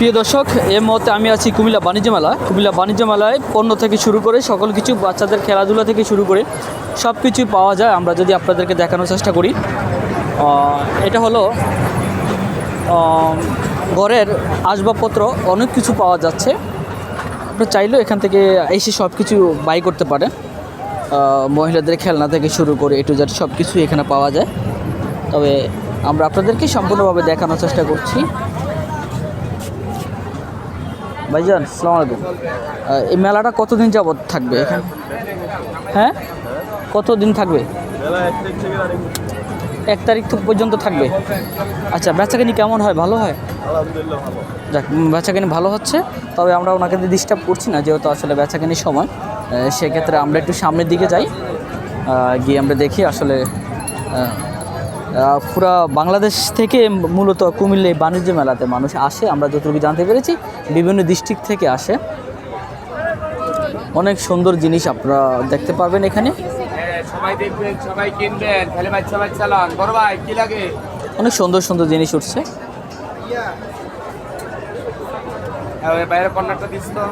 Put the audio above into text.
প্রিয় দর্শক এই মুহূর্তে আমি আছি কুমিল্লা বাণিজ্য মেলা। কুমিল্লা বাণিজ্য মেলায় পণ্য থেকে শুরু করে সকল কিছু বাচ্চাদের খেলাধুলা থেকে শুরু করে সব কিছুই পাওয়া যায়, আমরা যদি আপনাদেরকে দেখানোর চেষ্টা করি। এটা হলো ঘরের আসবাবপত্র, অনেক কিছু পাওয়া যাচ্ছে। আপনারা চাইলেও এখান থেকে এসে সব কিছু বাই করতে পারেন। মহিলাদের খেলনা থেকে শুরু করে এটু জেড সব কিছুই এখানে পাওয়া যায়। তবে আমরা আপনাদেরকে সম্পূর্ণভাবে দেখানোর চেষ্টা করছি। ভাইজান সালাম আলাইকুম এই মেলাটা কতদিন যাবত থাকবে এখানে? হ্যাঁ? কতদিন থাকবে? এক তারিখ পর্যন্ত থাকবে। আচ্ছা বেচাকেনি কেমন হয়? ভালো হয়? যাক বেচাকেনি ভালো হচ্ছে। তবে আমরা ওনাকে ডিস্টার্ব করছি না যেহেতু আসলে বেচাকেনির সময় সেক্ষেত্রে আমরা একটু সামনের দিকে যাই। গিয়ে আমরা দেখি আসলে পুরা বাংলাদেশ থেকে মূলত কুমিল্লা বাণিজ্য মেলাতে মানুষ আসে। আমরা যতটুকু জানতে পেরেছি বিভিন্ন ডিস্ট্রিক্ট থেকে আসে। অনেক সুন্দর জিনিস আপনারা দেখতে পারবেন এখানে। সবাই দেখবেন সবাই কিনবেন। ছেলে বাচ্চা বাচ্চা চালান। বড় ভাই কি লাগে? অনেক সুন্দর সুন্দর জিনিস উঠছে। হ্যাঁ, বাইরে কর্নারটা দিস তো।